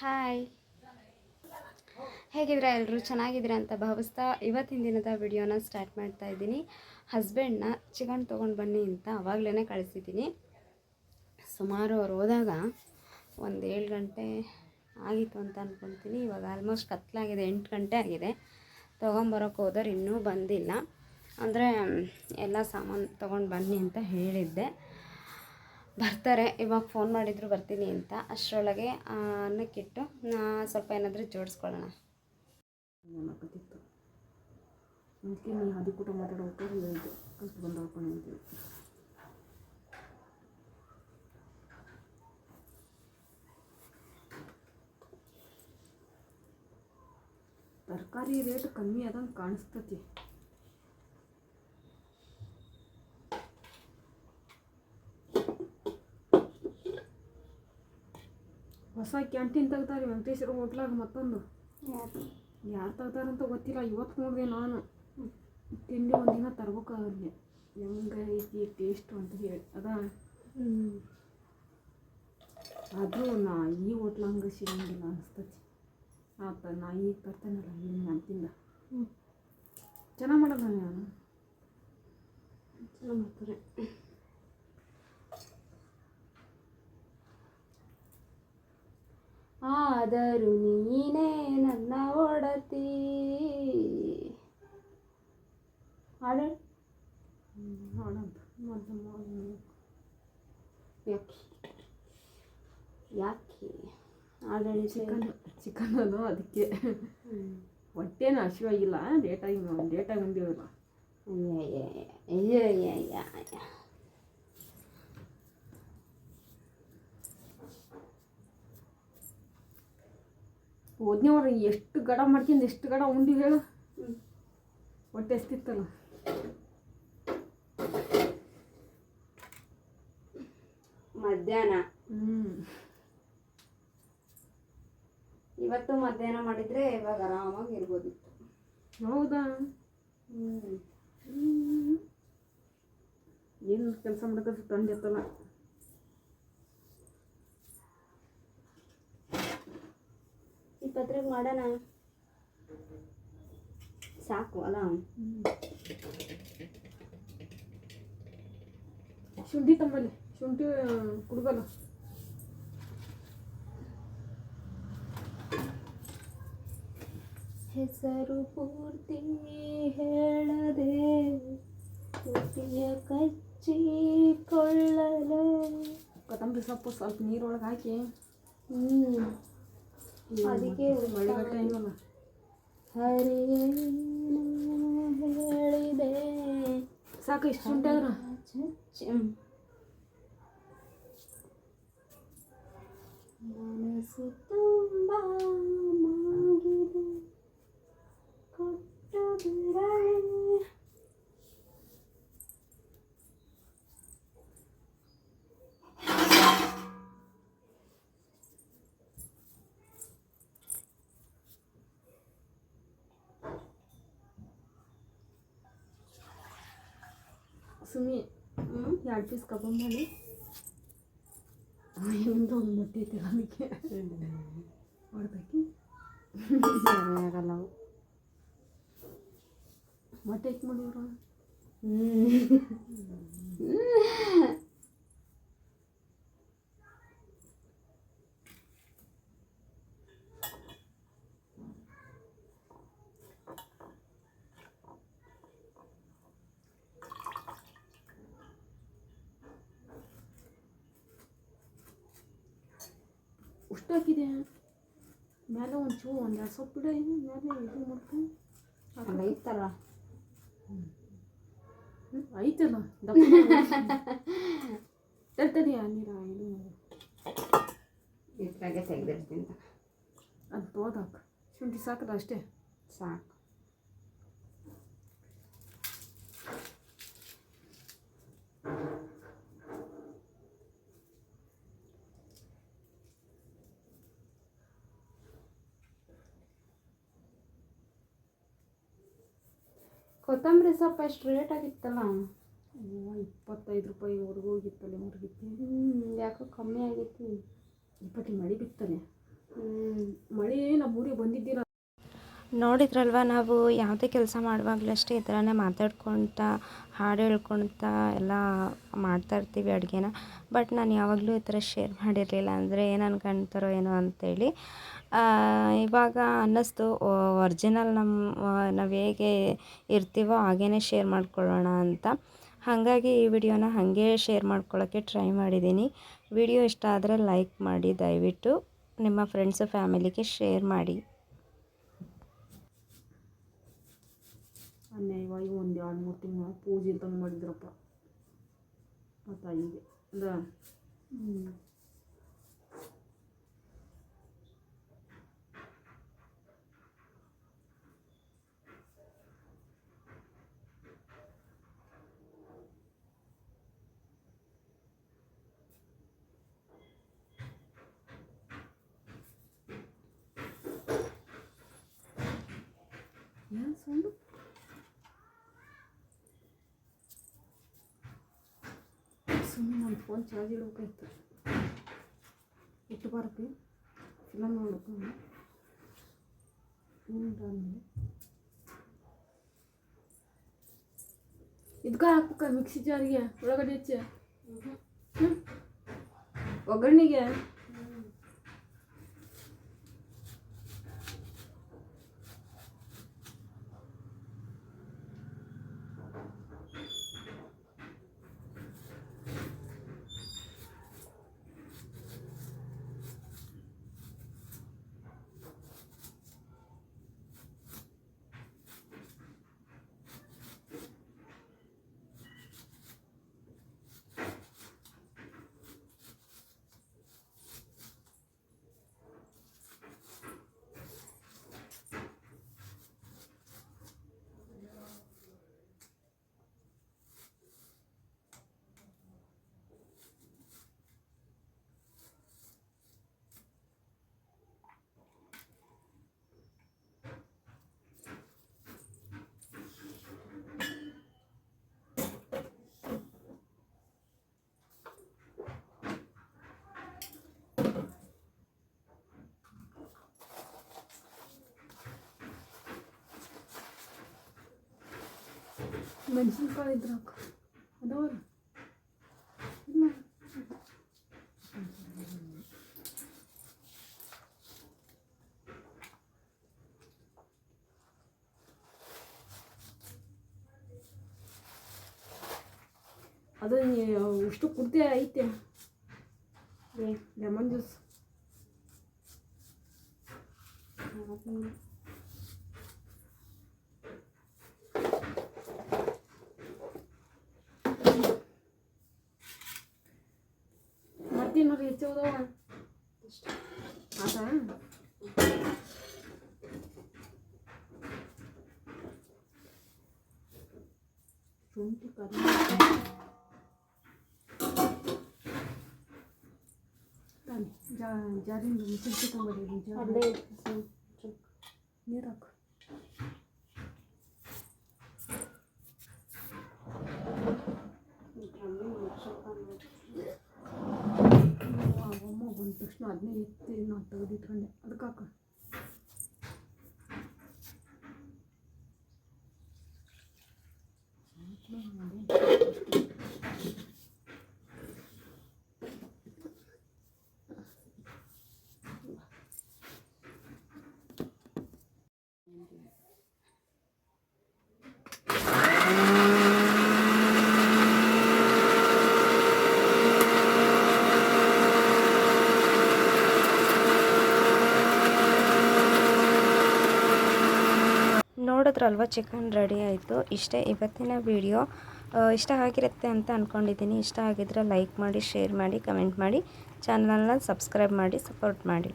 Hi. ಹೇಗಿದ್ರೆ ಎಲ್ಲರೂ ಚೆನ್ನಾಗಿದ್ದೀರಾ ಅಂತ ಭಾವಿಸ್ತಾ ಇವತ್ತಿನ ದಿನದ ವಿಡಿಯೋನ ಸ್ಟಾರ್ಟ್ ಮಾಡ್ತಾ ಇದ್ದೀನಿ. ಹಸ್ಬೆಂಡ್ನ ಚಿಕನ್ ತೊಗೊಂಡು ಬನ್ನಿ ಅಂತ ಆವಾಗಲೇ ಕಳಿಸಿದ್ದೀನಿ. ಸುಮಾರು ಅವ್ರು ಹೋದಾಗ ಒಂದು ಏಳು ಗಂಟೆ ಆಗಿತ್ತು ಅಂತ ಅಂದ್ಕೊತೀನಿ ಇವಾಗ ಆಲ್ಮೋಸ್ಟ್ ಕತ್ಲಾಗಿದೆ, ಎಂಟು ಗಂಟೆ ಆಗಿದೆ. ತೊಗೊಂಬರೋಕೆ ಹೋದವ್ರು ಇನ್ನೂ ಬಂದಿಲ್ಲ. ಅಂದರೆ, ಎಲ್ಲ ಸಾಮಾನು ತೊಗೊಂಡು ಬನ್ನಿ ಅಂತ ಹೇಳಿದ್ದೆ. ಬರ್ತಾರೆ, ಇವಾಗ ಫೋನ್ ಮಾಡಿದ್ರು ಬರ್ತೀನಿ ಅಂತ. ಅಷ್ಟರೊಳಗೆ ಅನ್ನಕ್ಕಿಟ್ಟು ಸ್ವಲ್ಪ ಏನಾದರೂ ಜೋಡಿಸ್ಕೊಳ್ಳೋಣ. ತರಕಾರಿ ರೇಟ್ ಕಮ್ಮಿ ಆದಂಗೆ ಕಾಣಿಸ್ತತಿ ಹೊಸ ಕ್ಯಾಂಟೀನ್ ತೆಗ್ದಾರೆ ವೆಂಕಟೇಶ್ವರ ಹೋಟ್ಲಾಗ ಮತ್ತೊಂದು. ಯಾರು ತೆಗ್ದಾರಂತ ಗೊತ್ತಿಲ್ಲ ಇವತ್ತು ನೋಡಿದೆ ನಾನು. ತಿಂಡಿ ಒಂದಿನ ತರ್ಬೇಕಾಗಲ್ಲಿ ಹೆಂಗೆ ಐತಿ ಟೇಸ್ಟ್ ಅಂತ ಹೇಳಿ. ಅದ. ಅದು ನಾ ಈ ಹೋಟ್ಲ ಹಂಗೆ ಸಿಗಂಗಿಲ್ಲ ಅನಿಸ್ತತಿ. ಆತ ನಾ ಈಗ ನಾನು ತಿಂದ. ಚೆನ್ನಾಗಿ ಮಾಡಲ್ಲ ನಾನು? ಚೆನ್ನಾಗಿ ಮಾಡ್ತಾರೆ. ಆದರೂ ನೀನೇ ನನ್ನ ಒಡತಿ. ಹಾಡು? ಯಾಕೆ? ಯಾಕೆ ಆಡಳಿತ ಚಿಕನ್ ಚಿಕನ್ ಅದು ಅದಕ್ಕೆ. ಹೊಟ್ಟೆನೂ ಹಸಿವಾಗಿಲ್ಲ ಲೇಟಾಗಿ ಲೇಟಾಗಿ ಬಂದಿವಲ್ಲ ಅಯ್ಯ ಹೋದ್ನೇ ಅವ್ರು ಎಷ್ಟು ಗಡ ಮಾಡ್ಕೊಂಡು ಎಷ್ಟು ಗಡ ಉಂಡಿ ಹೇಳು. ಹೊಟ್ಟೆ ಎಷ್ಟಿತ್ತಲ್ಲ ಮಧ್ಯಾಹ್ನ. ಹ್ಮ್. ಇವತ್ತು ಮಧ್ಯಾಹ್ನ ಮಾಡಿದ್ರೆ ಇವಾಗ ಆರಾಮಾಗಿ ಇರ್ಬೋದಿತ್ತು. ಹೌದಾ? ಹ್ಮ್. ಏನು ಕೆಲಸ ಮಾಡೋದು? ತಂದೆ ಮಾಡೋಣ. ಸಾಕು ಅಲ್ಲ ಶುಂಠಿ ತಂಬಲ್ಲಿ ಶುಂಠಿ ಕುಡ್ಬಲ್ಲ ಹೆಸರು ಪೂರ್ತಿ ಹೇಳದೆ ಕಚ್ಚಿ ಕಚ್ಚಿಕೊಳ್ಳಲೆ ಕೊತ್ತಂಬರಿ ಸೊಪ್ಪು ಸ್ವಲ್ಪ ನೀರೊಳಗೆ ಹಾಕಿ. ಹ್ಮ್. ಅದಕ್ಕೆ ಮಳಿಗಟ್ಟೆ ಏನಲ್ಲ ಹರಿಯೇನು ಹೇಳಿದೆ ಸಾಕು ಇಷ್ಟು ಶುಂಠಿ ಆದ್ರೆ ಚಚ್ಚಿ ಹ್ಮ್. ಮನಸ್ಸು ತುಂಬ ಸುಮ್ಮಿ ಹ್ಞೂ ಎರಡು ಪೀಸ್ ಕಬಾಬ್ ಮಾಡಿ ಇನ್ನೊಂದು ಒಂದು ಮೊಟ್ಟೆ ಐತೆ ಅದಕ್ಕೆ ಹೊಡ್ದಾಕಿ ಆಗಲ್ಲ ಅವು ಮೊಟ್ಟೆ ಐತೆ ಮಾಡಿವ್ರ ಉಷ್ಟು ಹಾಕಿದೆ ಮೇಲೆ ಒಂದು ಚೂ ಒಂದು ಎರಡು ಸೊಪ್ಪು ಗಿಡ ಏನು ಮೇಲೆ ಇದು ಮಾಡ್ಕೊಂಡು ಅಲ್ಲ ಇತ್ತಲ್ಲ ಐತಲ್ಲ ತರ್ತದೆಯಾ ನೀರ ಇದು ಇಷ್ಟಾಗೆ ತೆಗ್ದಿರ್ತೀನಿ ಅದು ತೋದಾಕ ಶುಂಠಿ ಸಾಕಲ್ಲ ಅಷ್ಟೇ? ಸಾಕು. ಕೊತ್ತಂಬರಿ ಸೊಪ್ಪು ಎಷ್ಟು ರೇಟ್ ಆಗಿತ್ತಲ್ಲ? ಇಪ್ಪತ್ತೈದು ರೂಪಾಯಿವರೆಗೂ ಹೋಗಿತ್ತಲ್ಲ ಮುರುಗಿತ್ತು ಯಾಕೋ ಕಮ್ಮಿ ಆಗೈತಿ ಇಪ್ಪತ್ತು ಮಳೆ ಬಿತ್ತಲೆ ಮಳೆ ನಮ್ಮ ಊರಿಗೆ ಬಂದಿದ್ದಿಲ್ಲ ನೋಡಿದ್ರಲ್ವ ನಾವು ಯಾವುದೇ ಕೆಲಸ ಮಾಡುವಾಗಲೂ ಅಷ್ಟೇ ಈ ಥರನೇ ಮಾತಾಡ್ಕೊಳ್ತಾ ಹಾಡು ಹೇಳ್ಕೊಳ್ತಾ ಎಲ್ಲ ಮಾಡ್ತಾ ಇರ್ತೀವಿ ಅಡುಗೆನ. ಬಟ್ ನಾನು ಯಾವಾಗಲೂ ಈ ಥರ ಶೇರ್ ಮಾಡಿರಲಿಲ್ಲ ಅಂದರೆ ಏನು ಅನ್ಕೊಂತಾರೋ ಏನೋ ಅಂತೇಳಿ. ಆ, ಇವಾಗ ಅನ್ನಿಸ್ತು ಒರ್ಜಿನಲ್ ನಮ್ಮ ನಾವು ಹೇಗೆ ಇರ್ತೀವೋ ಹಾಗೇ ಶೇರ್ ಮಾಡ್ಕೊಳ್ಳೋಣ ಅಂತ. ಹಾಗಾಗಿ ಈ ವಿಡಿಯೋನ ಹಾಗೆ ಶೇರ್ ಮಾಡ್ಕೊಳ್ಳೋಕ್ಕೆ ಟ್ರೈ ಮಾಡಿದ್ದೀನಿ. ವಿಡಿಯೋ ಇಷ್ಟ ಆದರೆ ಲೈಕ್ ಮಾಡಿ ದಯವಿಟ್ಟು ನಿಮ್ಮ ಫ್ರೆಂಡ್ಸು ಫ್ಯಾಮಿಲಿಗೆ ಶೇರ್ ಮಾಡಿ. ಅನ್ಯಾಯವಾಗಿ ಒಂದು ಎರಡು ಮೂರು ತಿಂಗಳು ಪೂಜೆ ತಂದು ಮಾಡಿದ್ರಪ್ಪ. ಆ ತಾಯಿಗೆ ಅದ ಏನು ಸೌಂಡು? ನನ್ನ ಫೋನ್ ಚಾರ್ಜ್ ಇಡಬೇಕಾಯ್ತು. ಇಟ್ಟು ಬರಕ್ಕೆ ಫಿಲಮ್ ನೋಡ್ಬೇಕು ಆಮೇಲೆ ಇದಕ್ಕ ಹಾಕ್ಬೇಕ ಮಿಕ್ಸಿ ಜಾರಿಗೆ ಒಳಗಡೆ ಹೆಚ್ಚ. ಒಗ್ಗರಣೆಗೆ? ಮೆಣಸಿನ್ಕಾಯಿ ಇದ್ರ ಹಾಕು ಅದಾವಲ್ಲ ಇಲ್ಲ ಅದು ಅಷ್ಟು ಕುರ್ತಿ ಐತೆ lemon juice still there. Not Nothing. जा जा रही हूँ मुझे तो बड़े नहीं रख ತಕ್ಷಣ ಅದನ್ನೇ ಎತ್ತಿ ನಾನು ತೆಗೆದಿಟ್ಕೊಂಡೆ ಅದಕ್ಕೆ ಹಾಕ ನೋಡಿದ್ರಲ್ವ ಚಿಕನ್ ರೆಡಿ ಆಯಿತು. ಇಷ್ಟೇ ಇವತ್ತಿನ ವಿಡಿಯೋ. ಇಷ್ಟ ಆಗಿರುತ್ತೆ ಅಂತ ಅಂದ್ಕೊಂಡಿದ್ದೀನಿ ಇಷ್ಟ ಆಗಿದ್ರೆ ಲೈಕ್ ಮಾಡಿ, ಶೇರ್ ಮಾಡಿ, ಕಮೆಂಟ್ ಮಾಡಿ. ಚಾನಲ್ನ ಸಬ್ಸ್ಕ್ರೈಬ್ ಮಾಡಿ, ಸಪೋರ್ಟ್ ಮಾಡಿ.